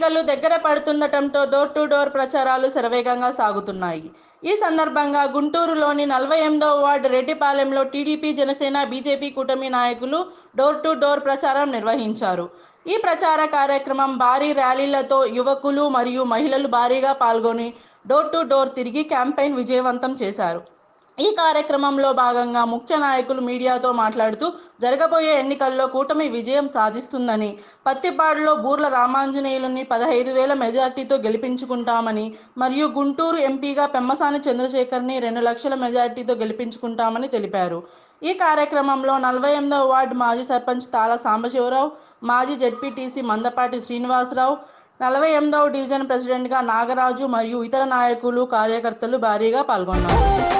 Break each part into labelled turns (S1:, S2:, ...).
S1: ఎన్నికలు దగ్గర పడుతుండటంతో door to door ప్రచారాలు శరవేగంగా సాగుతున్నాయి. ఈ సందర్భంగా గుంటూరులోని నలభై ఎనిమిదవ వార్డు రెడ్డిపాలెంలో టీడీపీ జనసేన బీజేపీ కూటమి నాయకులు డోర్ టు డోర్ ప్రచారం నిర్వహించారు. ఈ ప్రచార కార్యక్రమం భారీ ర్యాలీలతో యువకులు మరియు మహిళలు భారీగా పాల్గొని డోర్ టు డోర్ తిరిగి క్యాంపెయిన్ విజయవంతం చేశారు. ఈ కార్యక్రమంలో భాగంగా ముఖ్య నాయకులు మీడియాతో మాట్లాడుతూ జరగబోయే ఎన్నికల్లో కూటమి విజయం సాధిస్తుందని పత్తిపాడులో బూర్ల రామాంజనేయులని పదహైదు వేల మెజార్టీతో గెలిపించుకుంటామని మరియు గుంటూరు ఎంపీగా పెమ్మసాని చంద్రశేఖర్ని రెండు లక్షల మెజార్టీతో గెలిపించుకుంటామని తెలిపారు. ఈ కార్యక్రమంలో నలభై ఎనిమిదవ వార్డు మాజీ సర్పంచ్ తాళ సాంబశివరావు మాజీ జడ్పీటీసీ మందపాటి శ్రీనివాసరావు నలభై ఎనిమిదవ డివిజన్ ప్రెసిడెంట్గా నాగరాజు మరియు ఇతర నాయకులు కార్యకర్తలు భారీగా పాల్గొన్నారు.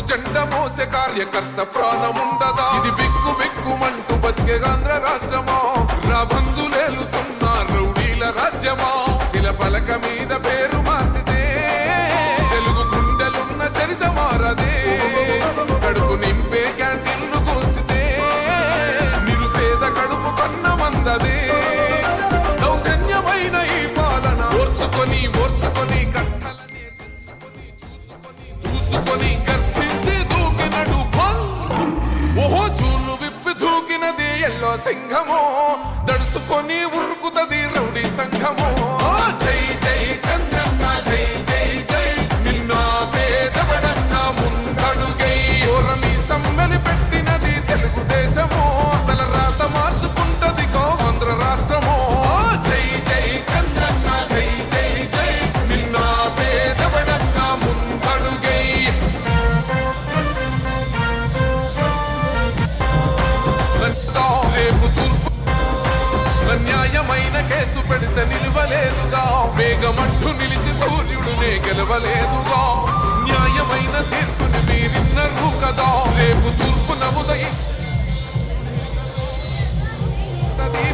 S2: పసుపు జెండ మోసే కార్యకర్త ప్రాణం ఉండదా ఇది బిక్కు బిక్కుమంటూ బతికే ఆంధ్ర రాష్ట్రమా? రాబందులేలుతున్న రౌడీల రాజ్యమా? శిల పలక మీద పేరు మార్చితే తెలుగు గుండెలున్న చరిత మారదే. కడుపు నింపే క్యాంటీన్లు కూల్చితే నిరుపేద కడుపు కన్న మందదే. దౌర్జన్యమైన ఈ పాలన ఓర్చుకొని ఓర్చుకొని కట్టలని చూసుకొని చూసుకొని ఓహో చూలు విప్పి దూకినది ఎల్లో సింహము దడుసుకొని ఉరుకుతది రౌడీ సంఘము. జై జై న్యాయమైన కేసు పెడితే నిలవలేదుగా. వేగమంటూ నిలిచి సూర్యుడునే గెలవలేదుగా. న్యాయమైన తీర్పుని మీరిన్నరు కదా. రేపు తూర్పు నముదయి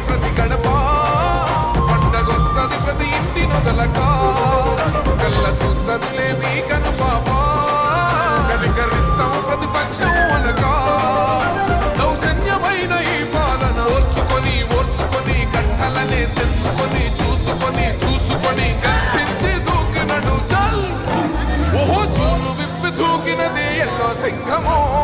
S2: ప్రతి గడప. పండగొస్తది ప్రతి ఇంటి నొదలకా. విప్పి ఎల్లో సింహము.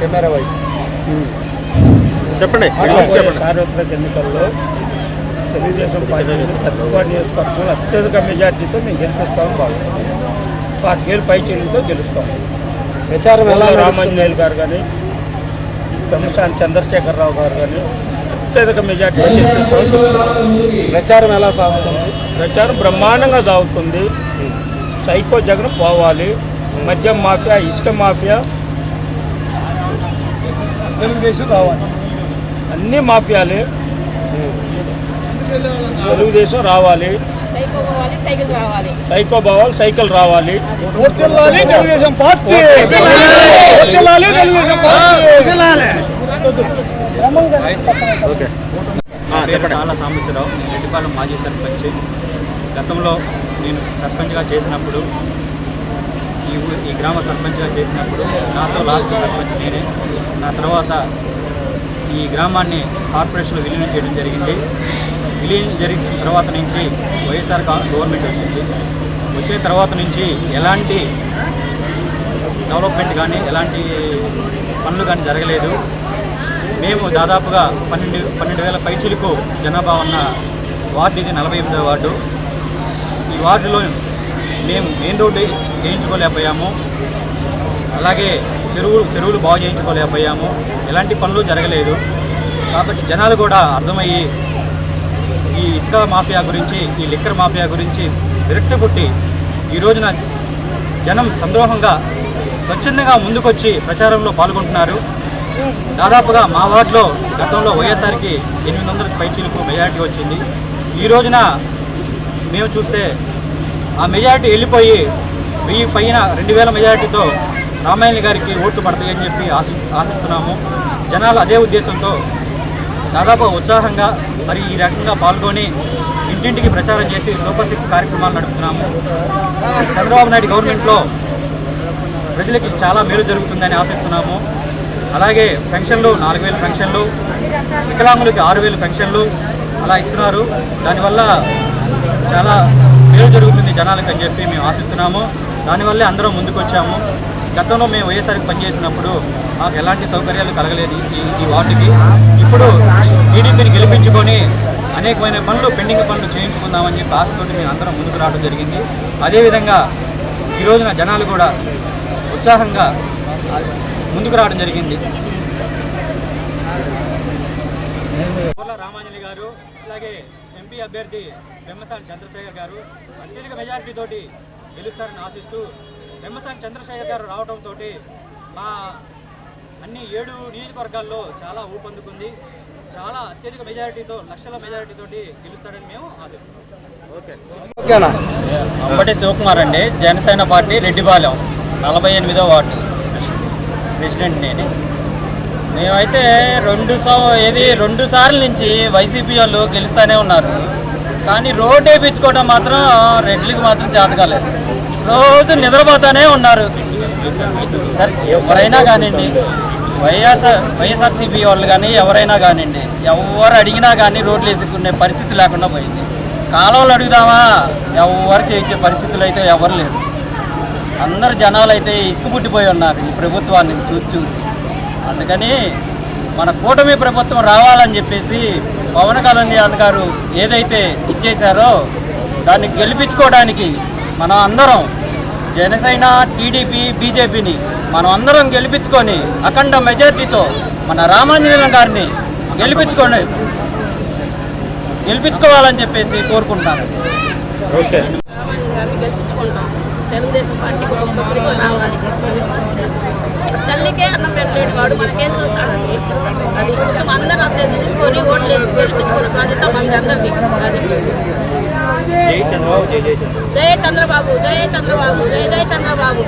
S3: కెమెరా వైపు.
S4: చెప్పండి.
S5: సార్వత్రిక ఎన్నికల్లో తెలుగుదేశం పార్టీ పత్తిపాటి నియోజకవర్గంలో అత్యధిక మెజార్టీతో మేము గెలిపిస్తామని భావిస్తున్నాం పాతికేళ్ళు పై చెల్లితో గెలుస్తాం.
S3: ప్రచారం ఎలా?
S5: రామాంజనేయులు గారు కానీ పెమ్మసాని చంద్రశేఖరరావు గారు కానీ అత్యధిక మెజార్టీతో గెలిపిస్తామని
S3: ప్రచారం ఎలా సాగుతుంది?
S5: ప్రచారం బ్రహ్మాండంగా సాగుతుంది. సైకో జగన్ పోవాలి. మద్యం మాఫియా ఇసుక మాఫియా. తెలుగుదేశం కావాలి అన్ని మాఫియాలే. తెలుగుదేశం రావాలి.
S6: సైకో పోవాలి సైకిల్ రావాలి.
S5: రావాలి. తెలుగుదేశం పార్టీ. తెలుగుదేశం
S7: పేరు డాల సాంబశివరావు రెడ్డిపాలెం మాజీ సర్పంచ్. గతంలో నేను సర్పంచ్గా చేసినప్పుడు ఈ ఊ ఈ గ్రామ సర్పంచ్గా చేసినప్పుడు నాతో లాస్ట్ సర్పంచ్ నేనే. నా తర్వాత ఈ గ్రామాన్ని కార్పొరేషన్లో విలీనం చేయడం జరిగింది. విలీనం జరిగిన తర్వాత నుంచి వైఎస్ఆర్ గవర్నమెంట్ వచ్చింది. వచ్చిన తర్వాత నుంచి ఎలాంటి డెవలప్మెంట్ కానీ ఎలాంటి పనులు కానీ జరగలేదు. మేము దాదాపుగా పన్నెండు పన్నెండు వేల పైచిలకు జనాభా ఉన్న వార్డు ఇది నలభై ఎనిమిదో వార్డు. వార్డులో మేము మెయిన్ రోడ్డు వేయించుకోలేకపోయాము అలాగే చెరువులు చెరువులు బాగు చేయించుకోలేకపోయాము. ఎలాంటి పనులు జరగలేదు. కాబట్టి జనాలు కూడా అర్థమయ్యి ఈ ఇసుక మాఫియా గురించి ఈ లిక్కర్ మాఫియా గురించి విరక్తి పుట్టి ఈ రోజున జనం సంద్రోహంగా స్వచ్ఛందంగా ముందుకొచ్చి ప్రచారంలో పాల్గొంటున్నారు. దాదాపుగా మా వార్డులో గతంలో వైఎస్ఆర్కి ఎనిమిది వందల పైచీలకు మెజారిటీ వచ్చింది. ఈ రోజున మేము చూస్తే ఆ మెజారిటీ వెళ్ళిపోయి వెయ్యి పైన రెండు వేల మెజారిటీతో రామాయణ గారికి ఓట్లు పడతాయని చెప్పి ఆశి ఆశిస్తున్నాము. జనాలు అదే ఉద్దేశంతో దాదాపు ఉత్సాహంగా మరి ఈ రకంగా పాల్గొని ఇంటింటికి ప్రచారం చేసి సూపర్ సిక్స్ కార్యక్రమాలు నడుపుతున్నాము. చంద్రబాబు నాయుడు గవర్నమెంట్లో ప్రజలకి చాలా మేలు జరుగుతుందని ఆశిస్తున్నాము. అలాగే పెన్షన్లు నాలుగు వేలు పెన్షన్లు వికలాంగులకి ఆరు వేలు పెన్షన్లు అలా ఇస్తున్నారు. దానివల్ల చాలా మేలు జరుగుతుంది జనాలకు అని చెప్పి మేము ఆశిస్తున్నాము. దానివల్లే అందరం ముందుకు వచ్చాము గతంలో మేము వైఎస్ఆర్కి పనిచేసినప్పుడు మాకు ఎలాంటి సౌకర్యాలు కలగలేదు ఈ ఈ వార్డుకి. ఇప్పుడు టీడీపీని గెలిపించుకొని అనేకమైన పనులు పెండింగ్ పనులు చేయించుకుందామని చెప్పి ఆశతోటి మేము అందరం ముందుకు రావడం జరిగింది. అదేవిధంగా ఈ రోజున జనాలు కూడా ఉత్సాహంగా ముందుకు రావడం జరిగింది. రామాంజలి గారు అలాగే ఎంపీ అభ్యర్థి బెమ్మసాని చంద్రశేఖర్ గారు అత్యధిక మెజారిటీ తోటి గెలుస్తారని ఆశిస్తూ బెమ్మసాని చంద్రశేఖర్ గారు రావడంతో మా అన్ని ఏడు నియోజకవర్గాల్లో చాలా ఊపందుకుంది చాలా అత్యధిక మెజారిటీతో లక్షల మెజారిటీ తోటి గెలుస్తాడని మేము ఆశిస్తున్నాం.
S3: ఓకేనా?
S7: అంబటి శివకుమార్ అండి. జనసేన పార్టీ రెడ్డిపాలెం నలభై ఎనిమిదో వార్డు. ప్రెసిడెంట్ నేను. మేమైతే రెండు సం ఏది రెండు సార్లు నుంచి వైసీపీ వాళ్ళు గెలుస్తూనే ఉన్నారు. కానీ రోడ్ వేయించుకోవడం మాత్రం రెడ్లకి మాత్రం చేత కాలేదు రోజు నిద్రపోతానే ఉన్నారు. సరే ఎవరైనా కానివ్వండి వైఎస్ఆర్ వైఎస్ఆర్సీపీ వాళ్ళు కానీ ఎవరైనా కానివ్వండి ఎవరు అడిగినా కానీ రోడ్లు వేసుకునే పరిస్థితి లేకుండా పోయింది. కాలువలు అడుగుదామా? ఎవరు చేయించే పరిస్థితులు అయితే ఎవరు లేరు. అందరు జనాలు అయితే ఇసుక పుట్టిపోయి ఉన్నారు ఈ ప్రభుత్వాన్ని చూసి చూసి. అందుకని మన కూటమి ప్రభుత్వం రావాలని చెప్పేసి పవన్ కళ్యాణ్ గారు ఏదైతే ఇచ్చేశారో దాన్ని గెలిపించుకోవడానికి మనం అందరం జనసేన టీడీపీ బీజేపీని మనం అందరం గెలిపించుకొని అఖండ మెజార్టీతో మన రామాంజనేయుల గారిని గెలిపించుకోండి గెలిపించుకోవాలని చెప్పేసి కోరుకుంటున్నాను.
S5: ఓకే.
S6: గెలిపించుకుంటాం. తెలుగుదేశం పార్టీ కంపల్సరీగా రావాలి. చల్లికే అన్నం పెట్టలేడు వాడు మనకేం చూస్తాడండి? అది మనం అందరూ అట్లే తీసుకొని ఓట్లు వేసి గెలిపించుకున్న బాధ్యత మనది అందరిది. అది. జయ చంద్రబాబు జయ చంద్రబాబు. జయ జయ చంద్రబాబు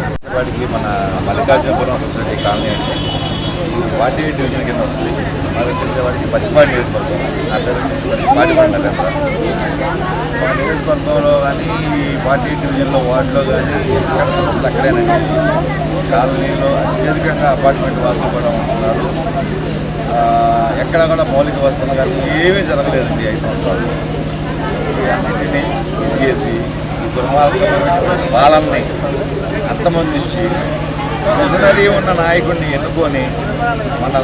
S8: మన మల్లికార్జునపురం కాలనీ అంటే పార్టీ డివిజన్ కింద వస్తుంది. మాకు తెలిసే వాడికి పచ్చిపాటి నియోజకవర్గం. నా పేరు పాటిపాటి నియోజకవర్గంలో కానీ పార్టీ డివిజన్లో వార్డులో కానీ సమస్యలు అక్కడేనండి. కాలనీలో అత్యధికంగా అపార్ట్మెంట్ వాసులు కూడా ఉంటున్నారు. ఎక్కడ కూడా మౌలిక వసతులు కానీ ఏమీ జరగలేదండి ఐదు సంవత్సరాలు. అన్నింటినీ ఇది చేసి ఈ దుర్మార్గమైనటువంటి పాలనని అంతమందించి విజనరీ ఉన్న నాయకుడిని ఎన్నుకొని మన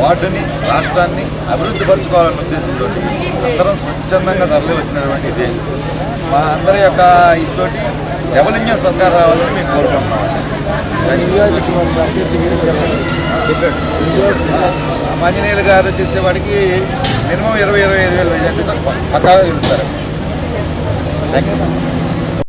S8: వార్డుని రాష్ట్రాన్ని అభివృద్ధి పరచుకోవాలనే ఉద్దేశంతో అందరం స్వచ్ఛందంగా తరలి వచ్చినటువంటి ఇదే. మా అందరి యొక్క ఇతోటి డబుల్ ఇంజన్ సర్కార్ రావాలని మేము కోరుకుంటున్నాం. మంజనీయులు గారు చేసేవాడికి మినిమం ఇరవై ఇరవై ఐదు వేల మెజార్టీతో పక్కాగా గెలుస్తారు థ్యాంక్ యూ